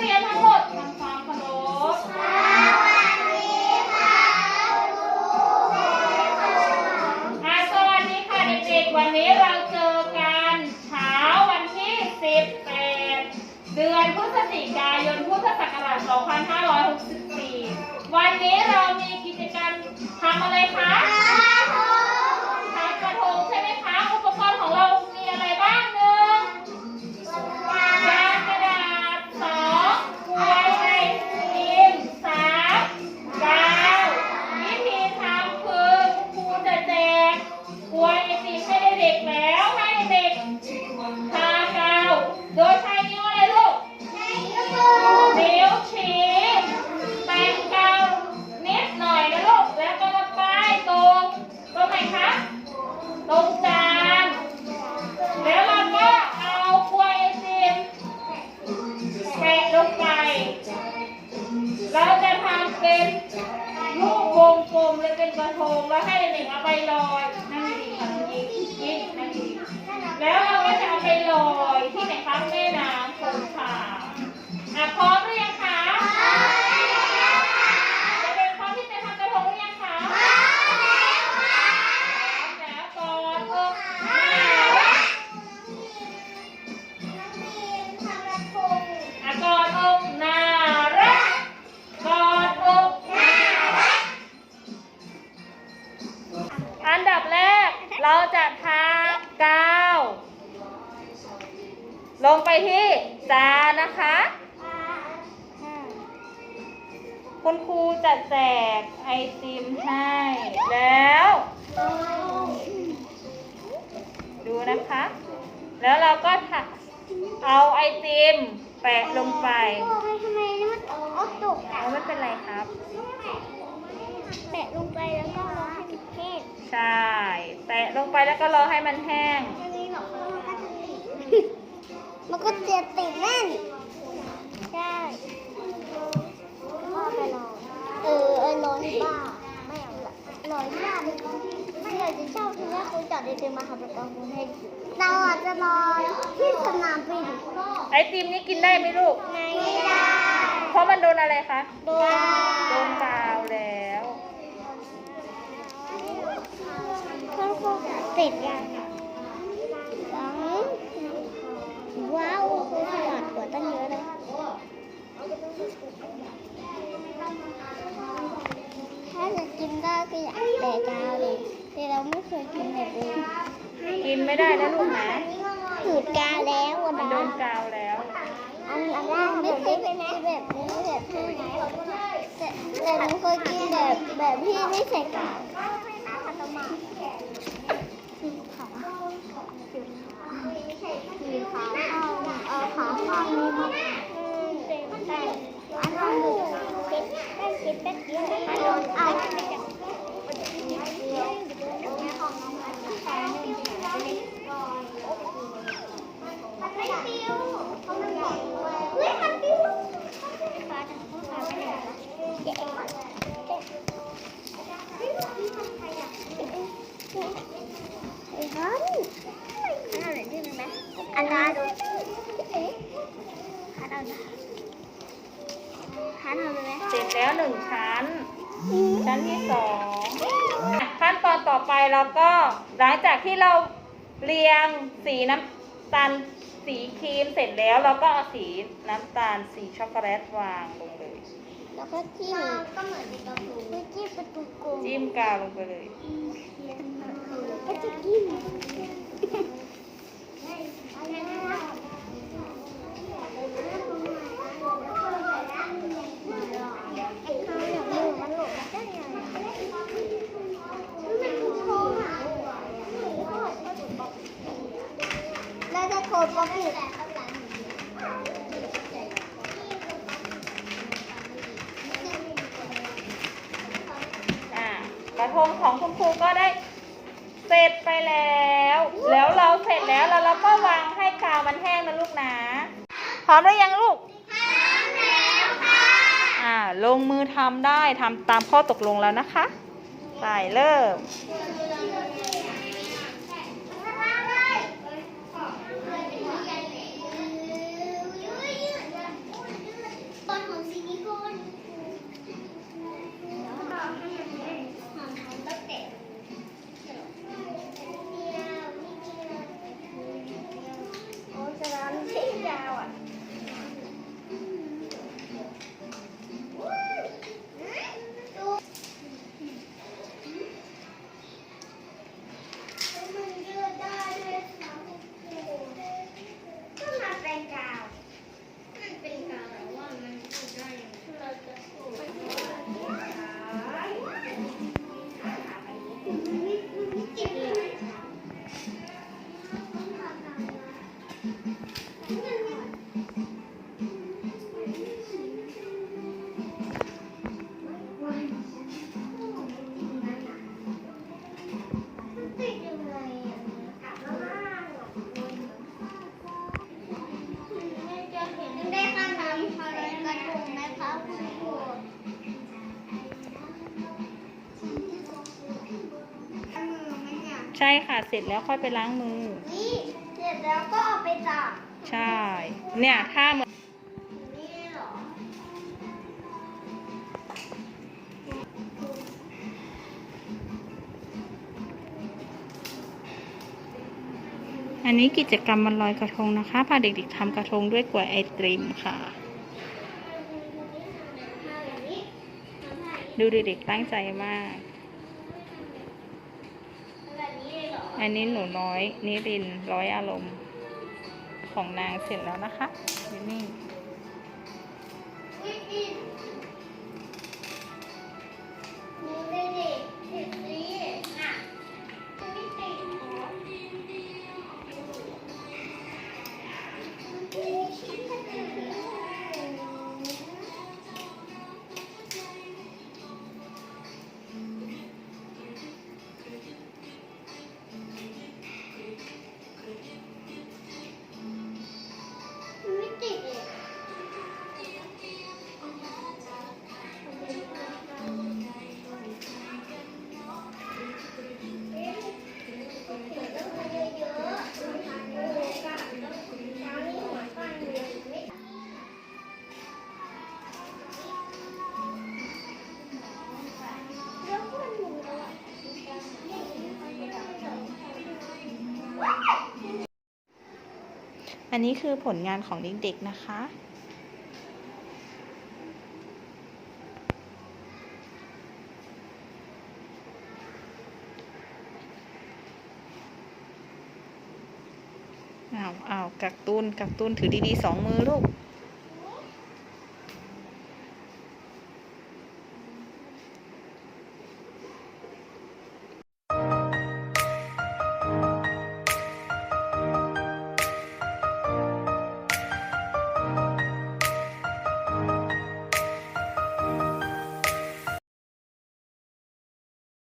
เรียนทั้งหมดทำความเคารพ งไป เราจะทำเป็นลูกวงกลมเลยเป็นกระทงแล้วให้เด็กๆเอาไปลอยนั่งดีค่ะน้องยิงนั่งดีแล้วเราก็จะเอาไปลอยที่ไหนคะแม่น้ำ คุณครูจะแจกไอติมให้ แล้ว ดูนะคะ แล้วเราก็ทาเอาไอติมแปะลงไปทำไมมันเอาตกเอาไม่เป็นไรครับ แปะลงไปแล้วก็รอให้มันแห้ง ใช่แตะลงไปแล้วก็รอให้มันแห้งอันนี้หรอกมันก็จะติดแน่น ใช่พ่อไปรอ เออเออรอที่บ้านไม่เอาละรอที่บ้านไม่อยากจะเช่าที่แรกคุณจัดเดินมาขับรถกองกรุงเทพเราอาจจะรอที่สนามบินไอติมนี้กินได้ไหมลูก ไม่ได้ เพราะมันโดนอะไรคะ โดนโดนกาวแล้วข้าวโพดติดยัง นได้ก็อยากแต่กาวเลยแต่เราไม่เคยกินแบบนี้กินไม่ได้นะลูกนะถืดกาวแล้วอะมันนะโดนกาวแล้ว อันอันแรกไม่เคยเป็นแบบนี้แบบที่ไหนแต่แต่หนูเคยกินแบบแบบที่ไม่ใส่กาวสีขาวเอาขาข้างนี้มาเต็มแต่ อันนั้นหนึ่งเก็บได้เก็บแป๊บเดียวอันโดนเอาไม่ปิวเพราะมัน ใหญ่เฮ้ยมันปิวฟ้าจะเข้าฟ้าไปไหนล่ะเจ๊ไอ้ฮันข้าวไหนที่นึงไหมอันนั้นดูฮันเอาฮันเอาเลยไหมเสร็จแล้วหนึ่งชั้น ชั้นที่สองขั้นตอนต่อไปเราก็หลังจากที่เราเรียงสีน้ำตาลสีครีมเสร็จแล้วเราก็เอาสีน้ำตาลสีช็อกโกแลตวางลงเลยแล้วก็จิ้มก็เหมือนในการ์ตูนจิ้มประตูโกงจิ้มกาวลงไปเลยก็จะกินแล้วจะ โคตรผิดอ่ากระทงของคุณครูก็ได้เสร็จไปแล้ว แล้วเราเสร็จแล้วแล้วเราก็วางให้กาวมันแห้งนะลูกนะพร้อมหรือยังลูกอ่าลงมือทำได้ทำตามข้อตกลงแล้วนะคะ ไปเริ่ม down. ใช่ค่ะ เสร็จแล้วค่อยไปล้างมือเสร็จแล้วก็เอาไปจับใช่ เนี่ยถ้ามือนอันนี้กิจกรรมมันลอยกระทงนะคะ พาเด็กๆทำกระทงด้วยกล้วยไอติมค่ะ ดูเด็กๆตั้งใจมากแบบนี้เลยเหรออันนี้หนูน้อยนิรินทร์ร้อยอารมณ์ของนางเสร็จแล้วนะคะอยู่นี่ อันนี้คือผลงานของเด็กๆนะคะอ้าวอ้าวกักตุนกักตุนถือดีๆสองมือลูก